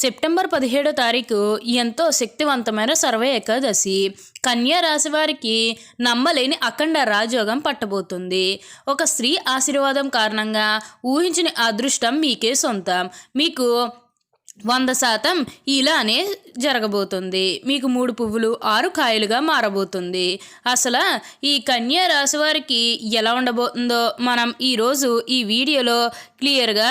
September పదిహేడో తారీఖు ఎంతో శక్తివంతమైన సర్వే ఏకాదశి. కన్యా రాశి వారికి నమ్మలేని అఖండ రాజయోగం పట్టబోతుంది. ఒక స్త్రీ ఆశీర్వాదం కారణంగా ఊహించిన అదృష్టం మీకే సొంతం. మీకు వంద శాతం ఇలానే జరగబోతుంది. మీకు మూడు పువ్వులు ఆరు కాయలుగా మారబోతుంది. అసలు ఈ కన్యా రాశి వారికి ఎలా ఉండబోతుందో మనం ఈరోజు ఈ వీడియోలో క్లియర్గా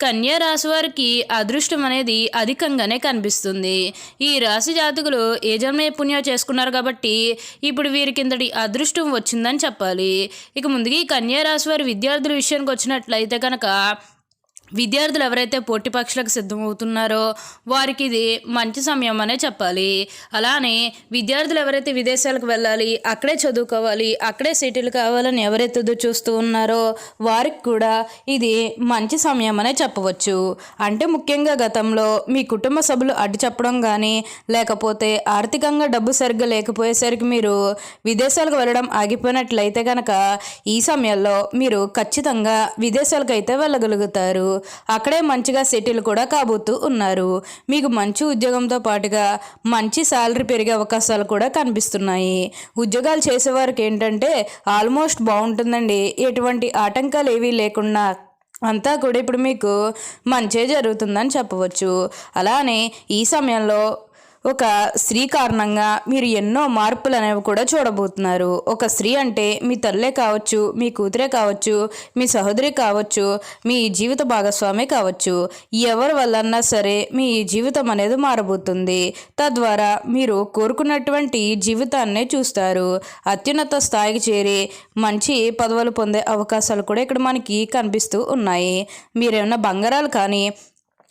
కన్యా రాశి వారికి అదృష్టం అనేది అధికంగానే కనిపిస్తుంది. ఈ రాశి జాతకులు ఏ జన్మ పుణ్యం చేసుకున్నారు కాబట్టి ఇప్పుడు వీరి కిందటి అదృష్టం వచ్చిందని చెప్పాలి. ఇక ముందుగా ఈ కన్యా రాశి వారి విద్యార్థుల విషయానికి వచ్చినట్లయితే కనుక విద్యార్థులు ఎవరైతే పోటీ పరీక్షలకు సిద్ధమవుతున్నారో వారికి ఇది మంచి సమయం అనే చెప్పాలి. అలానే విద్యార్థులు ఎవరైతే విదేశాలకు వెళ్ళాలి అక్కడే చదువుకోవాలి అక్కడే సీటులు కావాలని ఎవరైతే చూస్తూ ఉన్నారో వారికి కూడా ఇది మంచి సమయం అనే చెప్పవచ్చు. అంటే ముఖ్యంగా గతంలో మీ కుటుంబ సభ్యులు అడ్డు చెప్పడం కానీ లేకపోతే ఆర్థికంగా డబ్బు సరిగ్గా లేకపోయేసరికి మీరు విదేశాలకు వెళ్ళడం ఆగిపోయినట్లయితే కనుక ఈ సమయంలో మీరు ఖచ్చితంగా విదేశాలకు అయితే వెళ్ళగలుగుతారు. అక్కడే మంచిగా సెటిల్ కూడా కాబోతూ ఉన్నారు. మీకు మంచి ఉద్యోగంతో పాటుగా మంచి శాలరీ పెరిగే అవకాశాలు కూడా కనిపిస్తున్నాయి. ఉద్యోగాలు చేసేవారికి ఏంటంటే ఆల్మోస్ట్ బాగుంటుందండి. ఎటువంటి ఆటంకాలు ఏవీ లేకుండా అంతా కూడా ఇప్పుడు మీకు మంచే జరుగుతుందని చెప్పవచ్చు. అలానే ఈ సమయంలో ఒక స్త్రీ కారణంగా మీరు ఎన్నో మార్పులు అనేవి కూడా చూడబోతున్నారు. ఒక స్త్రీ అంటే మీ తల్లే కావచ్చు మీ కూతురే కావచ్చు మీ సహోదరి కావచ్చు మీ జీవిత భాగస్వామి కావచ్చు. ఎవరి వల్లన్నా సరే మీ జీవితం అనేది మారబోతుంది. తద్వారా మీరు కోరుకున్నటువంటి జీవితాన్నే చూస్తారు. అత్యున్నత స్థాయికి చేరి మంచి పదవులు పొందే అవకాశాలు కూడా ఇక్కడ మనకి కనిపిస్తూ ఉన్నాయి. మీరేమన్నా బంగారాలు కానీ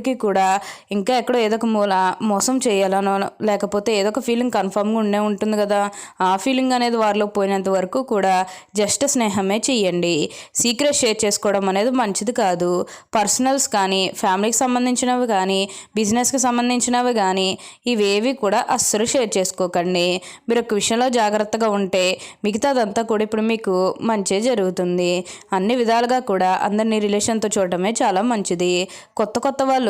ఉన్నప్పటికీ కూడా ఇంకా ఎక్కడో ఏదో ఒక మూల మోసం చేయాలనో లేకపోతే ఏదో ఒక ఫీలింగ్ కన్ఫామ్గా ఉండే ఉంటుంది కదా. ఆ ఫీలింగ్ అనేది వారిలో పోయినంత వరకు కూడా జస్ట్ స్నేహమే చెయ్యండి. సీక్రెట్ షేర్ చేసుకోవడం అనేది మంచిది కాదు. పర్సనల్స్ కానీ ఫ్యామిలీకి సంబంధించినవి కానీ బిజినెస్కి సంబంధించినవి కానీ ఇవేవి కూడా అస్సలు షేర్ చేసుకోకండి. మీరు ఒక విషయంలో జాగ్రత్తగా ఉంటే మిగతాదంతా కూడా ఇప్పుడు మీకు మంచి జరుగుతుంది. అన్ని విధాలుగా కూడా అందరినీ రిలేషన్తో చూడటమే చాలా మంచిది. కొత్త కొత్త వాళ్ళు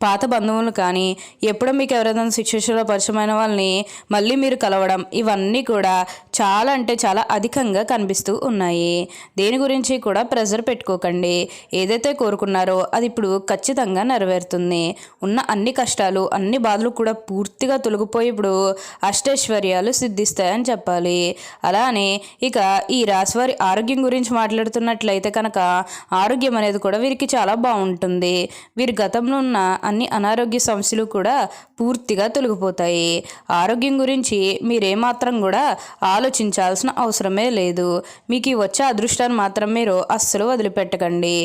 పాత బంధువులు కానీ ఎప్పుడో మీకు ఎవరైనా సిచ్యువేషన్లో పరిచయమైన వాళ్ళని మళ్ళీ మీరు కలవడం ఇవన్నీ కూడా చాలా అంటే చాలా అధికంగా కనిపిస్తూ ఉన్నాయి. దేని గురించి కూడా ప్రెజర్ పెట్టుకోకండి. ఏదైతే కోరుకున్నారో అది ఇప్పుడు ఖచ్చితంగా నెరవేరుతుంది. ఉన్న అన్ని కష్టాలు అన్ని బాధలు కూడా పూర్తిగా తొలగిపోయి ఇప్పుడు అష్టైశ్వర్యాలు సిద్ధిస్తాయని చెప్పాలి. అలానే ఇక ఈ రాశివారి ఆరోగ్యం గురించి మాట్లాడుతున్నట్లయితే కనుక ఆరోగ్యం అనేది కూడా వీరికి చాలా బాగుంటుంది. వీరి గతంలో ఉన్న అన్ని అనారోగ్య సమస్యలు కూడా పూర్తిగా తొలగిపోతాయి. ఆరోగ్యం గురించి మీరేమాత్రం కూడా ఆలోచించాల్సిన అవసరమే లేదు. మీకు ఈ వచ్చే అదృష్టాన్ని మాత్రం మీరు అస్సలు వదిలిపెట్టకండి.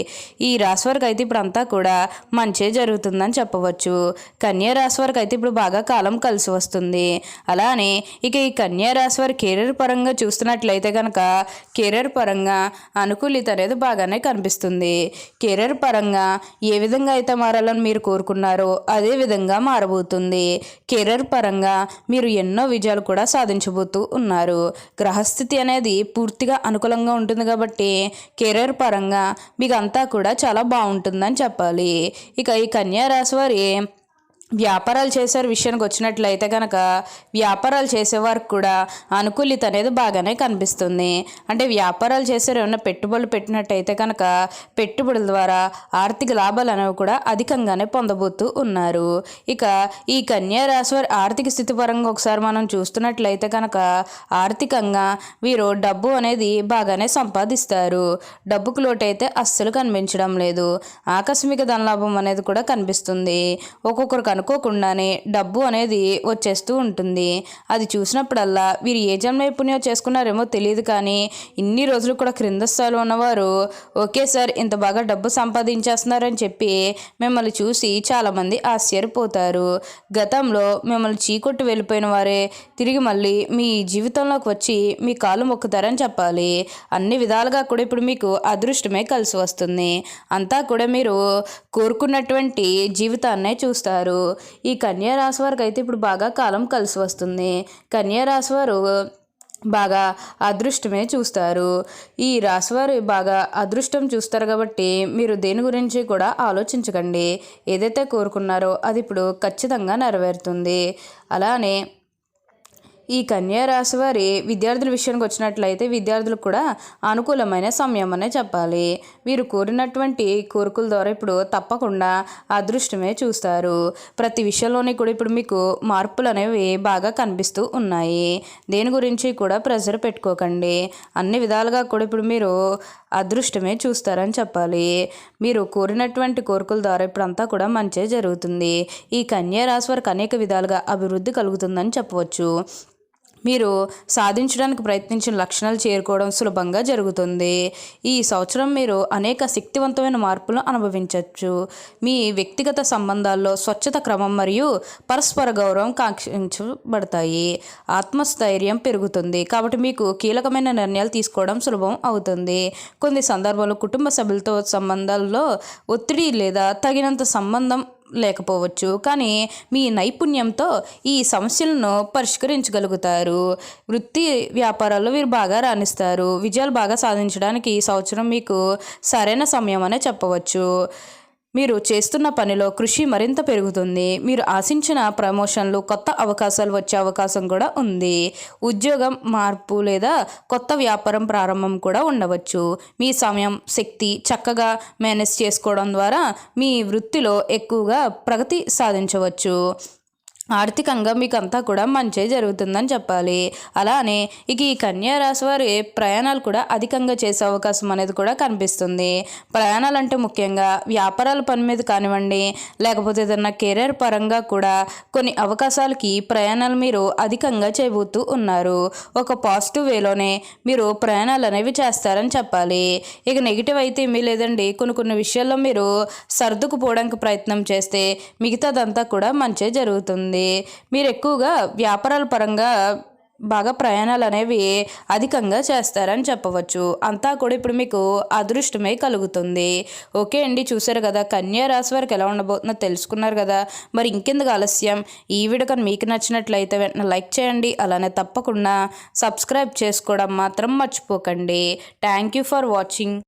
ఈ రాశి వారికి అయితే ఇప్పుడు అంతా కూడా మంచే జరుగుతుందని చెప్పవచ్చు. కన్యా రాశి వారికి అయితే ఇప్పుడు బాగా కాలం కలిసి వస్తుంది. అలానే ఇక ఈ కన్యా రాశి వారి కెరీర్ పరంగా చూస్తున్నట్లయితే కనుక కెరీర్ పరంగా అనుకూలిత అనేది బాగానే కనిపిస్తుంది. కెరీర్ పరంగా ఏ విధంగా అయితే మారాలని మీరు కోరుకున్నారో అదే విధంగా మారబోతుంది. కెరీర్ పరంగా మీరు ఎన్నో విజయాలు కూడా సాధించబోతూ ఉన్నారు. గ్రహస్థితి అనేది పూర్తిగా అనుకూలంగా ఉంటుంది కాబట్టి కెరీర్ పరంగా మీకు అంతా కూడా చాలా బాగుంటుందని చెప్పాలి. ఇక ఈ కన్యా రాశి వారి వ్యాపారాలు చేసే విషయానికి వచ్చినట్లయితే కనుక వ్యాపారాలు చేసేవారికి కూడా అనుకూలిత అనేది బాగానే కనిపిస్తుంది. అంటే వ్యాపారాలు చేసేవారు ఏమైనా పెట్టుబడులు పెట్టినట్టయితే కనుక పెట్టుబడుల ద్వారా ఆర్థిక లాభాలు అనేవి కూడా అధికంగానే పొందబోతూ ఉన్నారు. ఇక ఈ కన్యా రాశి వారి ఆర్థిక స్థితి పరంగా ఒకసారి మనం చూస్తున్నట్లయితే కనుక ఆర్థికంగా వీరు డబ్బు అనేది బాగానే సంపాదిస్తారు. డబ్బుకు లోటైతే అస్సలు కనిపించడం లేదు. ఆకస్మిక ధనలాభం అనేది కూడా కనిపిస్తుంది. ఒక్కొక్కరు అనుకోకుండానే డబ్బు అనేది వచ్చేస్తూ ఉంటుంది. అది చూసినప్పుడల్లా వీరు ఏ జన్మ నైపుణ్యం చేసుకున్నారేమో తెలియదు కానీ ఇన్ని రోజులు కూడా క్రింద స్థాయిలో ఉన్నవారు సార్ ఇంత బాగా డబ్బు సంపాదించేస్తున్నారని చెప్పి మిమ్మల్ని చూసి చాలామంది ఆశ్చర్యపోతారు. గతంలో మిమ్మల్ని చీకొట్టు వెళ్ళిపోయిన వారే తిరిగి మళ్ళీ మీ జీవితంలోకి వచ్చి మీ కాలు మొక్కుతారని చెప్పాలి. అన్ని విధాలుగా కూడా ఇప్పుడు మీకు అదృష్టమే కలిసి వస్తుంది. అంతా కూడా మీరు కోరుకున్నటువంటి జీవితాన్నే చూస్తారు. ఈ కన్యా రాశి వారికి అయితే ఇప్పుడు బాగా కాలం కలిసి వస్తుంది. కన్యా రాశి వారు బాగా అదృష్టమే చూస్తారు. ఈ రాశివారు బాగా అదృష్టం చూస్తారు కాబట్టి మీరు దేని గురించి కూడా ఆలోచించకండి. ఏదైతే కోరుకున్నారో అది ఇప్పుడు ఖచ్చితంగా నెరవేరుతుంది. అలానే ఈ కన్యా రాశి వారి విద్యార్థుల విషయానికి వచ్చినట్లయితే విద్యార్థులకు కూడా అనుకూలమైన సమయం అనే చెప్పాలి. వీరు కోరినటువంటి కోరికల ద్వారా ఇప్పుడు తప్పకుండా అదృష్టమే చూస్తారు. ప్రతి విషయంలోనే కూడా ఇప్పుడు మీకు మార్పులు అనేవి బాగా కనిపిస్తూ ఉన్నాయి. దేని గురించి కూడా ప్రెజర్ పెట్టుకోకండి. అన్ని విధాలుగా కూడా ఇప్పుడు మీరు అదృష్టమే చూస్తారని చెప్పాలి. మీరు కోరినటువంటి కోరికల ద్వారా ఇప్పుడంతా కూడా మంచి జరుగుతుంది. ఈ కన్యా రాశి వారికి అనేక విధాలుగా అభివృద్ధి కలుగుతుందని చెప్పవచ్చు. మీరు సాధించడానికి ప్రయత్నించిన లక్షణాలు చేరుకోవడం సులభంగా జరుగుతుంది. ఈ సంవత్సరం మీరు అనేక శక్తివంతమైన మార్పులను అనుభవించవచ్చు మీ వ్యక్తిగత సంబంధాల్లో స్వచ్ఛత క్రమం మరియు పరస్పర గౌరవం కాంక్షించబడతాయి. ఆత్మస్థైర్యం పెరుగుతుంది. కాబట్టి మీకు కీలకమైన నిర్ణయాలు తీసుకోవడం సులభం అవుతుంది. కొన్ని సందర్భాల్లో కుటుంబ సభ్యులతో సంబంధాల్లో ఒత్తిడి లేదా తగినంత సంబంధం లేకపోవచ్చు. కానీ మీ నైపుణ్యంతో ఈ సమస్యలను పరిష్కరించగలుగుతారు. వృత్తి వ్యాపారాల్లో వీరు బాగా రాణిస్తారు. విజయాలు బాగా సాధించడానికి ఈ సంవత్సరం మీకు సరైన సమయం అనే చెప్పవచ్చు. మీరు చేస్తున్న పనిలో కృషి మరింత పెరుగుతుంది. మీరు ఆశించిన ప్రమోషన్లు కొత్త అవకాశాలు వచ్చే అవకాశం కూడా ఉంది. ఉద్యోగం మార్పు లేదా కొత్త వ్యాపారం ప్రారంభం కూడా ఉండవచ్చు. మీ సమయం శక్తి చక్కగా మేనేజ్ చేసుకోవడం ద్వారా మీ వృత్తిలో ఎక్కువగా ప్రగతి సాధించవచ్చు. ఆర్థికంగా మీకు అంతా కూడా మంచి జరుగుతుందని చెప్పాలి. అలానే ఇక ఈ కన్యా రాశి వారి ప్రయాణాలు కూడా అధికంగా చేసే అవకాశం అనేది కూడా కనిపిస్తుంది. ప్రయాణాలు అంటే ముఖ్యంగా వ్యాపారాల పని మీద కానివ్వండి లేకపోతే ఏదన్నా కెరీర్ పరంగా కూడా కొన్ని అవకాశాలకి ప్రయాణాలు మీరు అధికంగా చేయబోతూ ఉన్నారు. ఒక పాజిటివ్ వేలోనే మీరు ప్రయాణాలు అనేవి చేస్తారని చెప్పాలి. ఇక నెగిటివ్ అయితే ఏమీ లేదండి. కొన్ని కొన్ని విషయాల్లో మీరు సర్దుకుపోవడానికి ప్రయత్నం చేస్తే మిగతాదంతా కూడా మంచి జరుగుతుంది. మీరు ఎక్కువగా వ్యాపారాల పరంగా బాగా ప్రయాణాలు అనేవి అధికంగా చేస్తారని చెప్పవచ్చు. అంతా కూడా ఇప్పుడు మీకు అదృష్టమే కలుగుతుంది. ఓకే అండి చూసారు కదా కన్యా రాశి వారికి ఎలా ఉండబోతుందో తెలుసుకున్నారు కదా. మరి ఇంకెందుకు ఆలస్యం? ఈ వీడియో కానీ మీకు నచ్చినట్లయితే వెంటనే లైక్ చేయండి. అలానే తప్పకుండా సబ్స్క్రైబ్ చేసుకోవడం మాత్రం మర్చిపోకండి. Thank you for watching.